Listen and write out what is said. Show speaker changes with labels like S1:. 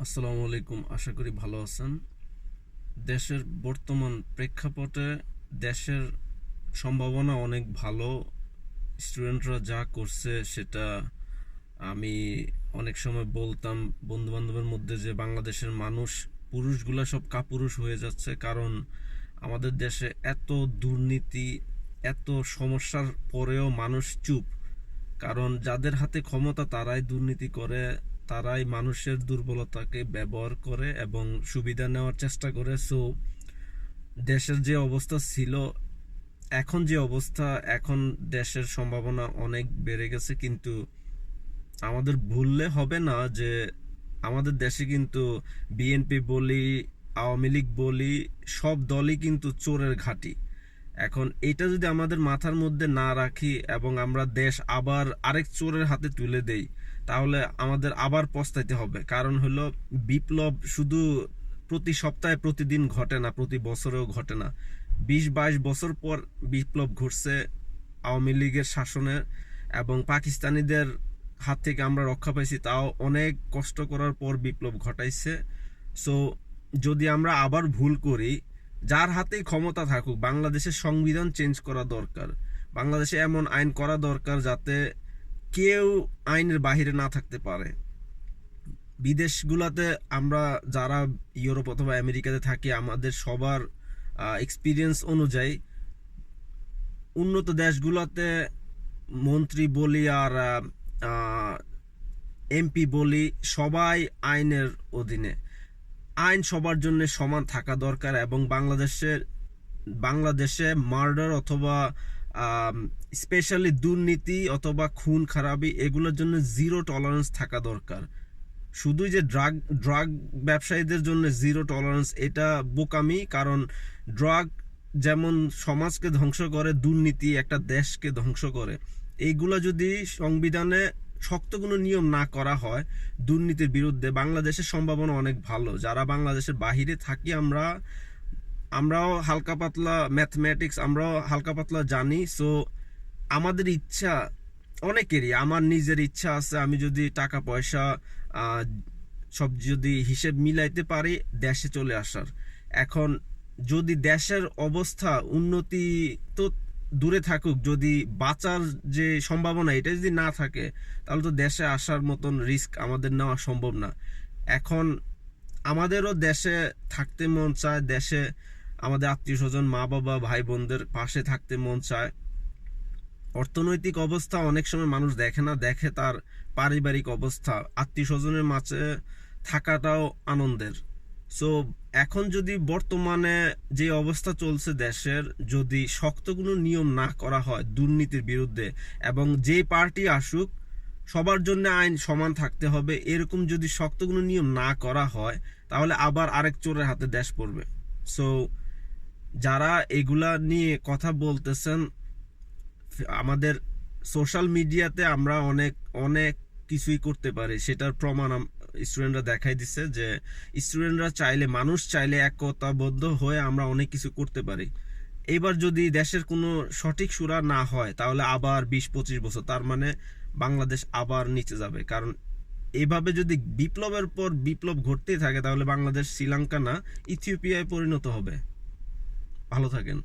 S1: আসসালামু আলাইকুম। আশা করি ভালো আছেন। দেশের বর্তমান প্রেক্ষাপটে দেশের সম্ভাবনা অনেক ভালো। স্টুডেন্টরা যা করছে সেটা আমি অনেক সময় বলতাম বন্ধু বান্ধবের মধ্যে যে বাংলাদেশের মানুষ, পুরুষগুলা সব কাপুরুষ হয়ে যাচ্ছে কারণ আমাদের দেশে এত দুর্নীতি, এত সমস্যার পরেও মানুষ চুপ। কারণ যাদের হাতে ক্ষমতা তারাই দুর্নীতি করে তারাই মানুষের দুর্বলতাকে ব্যবহার করে এবং সুবিধা নেওয়ার চেষ্টা করে। সো দেশের যে অবস্থা ছিল, এখন যে অবস্থা, এখন দেশের সম্ভাবনা অনেক বেড়ে গেছে, কিন্তু আমাদের ভুললে হবে না যে আমাদের দেশে কিন্তু বিএনপি বলি, আওয়ামী লীগ বলি, সব দলই কিন্তু চোরের ঘাঁটি। এখন এটা যদি আমাদের মাথার মধ্যে না রাখি এবং আমরা দেশ আবার আরেক চোরের হাতে তুলে দেই তাহলে আমাদের আবার পস্তাইতে হবে। কারণ হলো বিপ্লব শুধু প্রতি সপ্তাহে প্রতিদিন ঘটে না, প্রতি বছরেও ঘটে না। বিশ বাইশ বছর পর বিপ্লব ঘটছে আওয়ামী লীগের শাসনের এবং পাকিস্তানিদের হাত থেকে আমরা রক্ষা পাইছি, তাও অনেক কষ্ট করার পর বিপ্লব ঘটাইছে। সো যদি আমরা আবার ভুল করি, যার হাতেই ক্ষমতা থাকুক, বাংলাদেশের সংবিধান চেঞ্জ করা দরকার। বাংলাদেশে এমন আইন করা দরকার যাতে কেউ আইনের বাহিরে না থাকতে পারে। বিদেশগুলোতে আমরা যারা ইউরোপ অথবা আমেরিকাতে থাকি, আমাদের সবার এক্সপিরিয়েন্স অনুযায়ী উন্নত দেশগুলোতে মন্ত্রী বলি আর এমপি বলি সবাই আইনের অধীনে। আইন সবার জন্য সমান থাকা দরকার এবং বাংলাদেশের, বাংলাদেশে মার্ডার অথবা স্পেশালি দুর্নীতি অথবা খুন, খারাপি, এগুলোর জন্য জিরো টলারেন্স থাকা দরকার। শুধু যে ড্রাগ ড্রাগ ব্যবসায়ীদের জন্য জিরো টলারেন্স এটা বোকামি, কারণ ড্রাগ যেমন সমাজকে ধ্বংস করে, দুর্নীতি একটা দেশকে ধ্বংস করে। এইগুলো যদি সংবিধানে শক্ত কোনো নিয়ম না করা হয় দুর্নীতির বিরুদ্ধে, বাংলাদেশের সম্ভাবনা অনেক ভালো। যারা বাংলাদেশের বাহিরে থাকি আমরা আমরাও হালকা পাতলা ম্যাথমেটিক্স আমরাও হালকা পাতলা জানি সো আমাদের ইচ্ছা অনেকেরই, আমার নিজের ইচ্ছা আছে, আমি যদি টাকা পয়সা সব যদি হিসেব মিলাইতে পারি, দেশে চলে আসার। এখন যদি দেশের অবস্থা উন্নতি তো দূরে থাকুক, যদি বাঁচার যে সম্ভাবনা, এটা যদি না থাকে, তাহলে তো দেশে আসার মতন রিস্ক আমাদের নেওয়া সম্ভব না। এখন আমাদেরও দেশে থাকতে মন চায়, দেশে আমাদের আত্মীয় স্বজন, মা বাবা, ভাই বোনদের পাশে থাকতে মন চায়। অর্থনৈতিক অবস্থা অনেক সময় মানুষ দেখে না, দেখে তার পারিবারিক অবস্থা। আত্মীয় স্বজনের মাঝে থাকাটাও আনন্দের। সো এখন যদি বর্তমানে যে অবস্থা চলছে দেশের, যদি শক্ত কোনো নিয়ম না করা হয় দুর্নীতির বিরুদ্ধে এবং যে পার্টি আসুক, সবার জন্য আইন সমান থাকতে হবে। এরকম যদি শক্ত কোনো নিয়ম না করা হয়, তাহলে আবার আরেক চোরের হাতে দেশ পড়বে। সো যারা এগুলা নিয়ে কথা বলতেছেন, আমাদের সোশ্যাল মিডিয়াতে আমরা অনেক অনেক কিছুই করতে পারি। সেটার প্রমাণ স্টুডেন্টরা দেখাই দিচ্ছে যে স্টুডেন্টরা চাইলে, মানুষ চাইলে একতাবদ্ধ হয়ে আমরা অনেক কিছু করতে পারি। এবার যদি দেশের কোনো সঠিক সুরা না হয়, তাহলে আবার বিশ, পঁচিশ বছর, তার মানে বাংলাদেশ আবার নিচে যাবে। কারণ এভাবে যদি বিপ্লবের পর বিপ্লব ঘটতেই থাকে, তাহলে বাংলাদেশ, শ্রীলঙ্কা না, ইথিওপিয়ায় পরিণত হবে। ভালো থাকেন।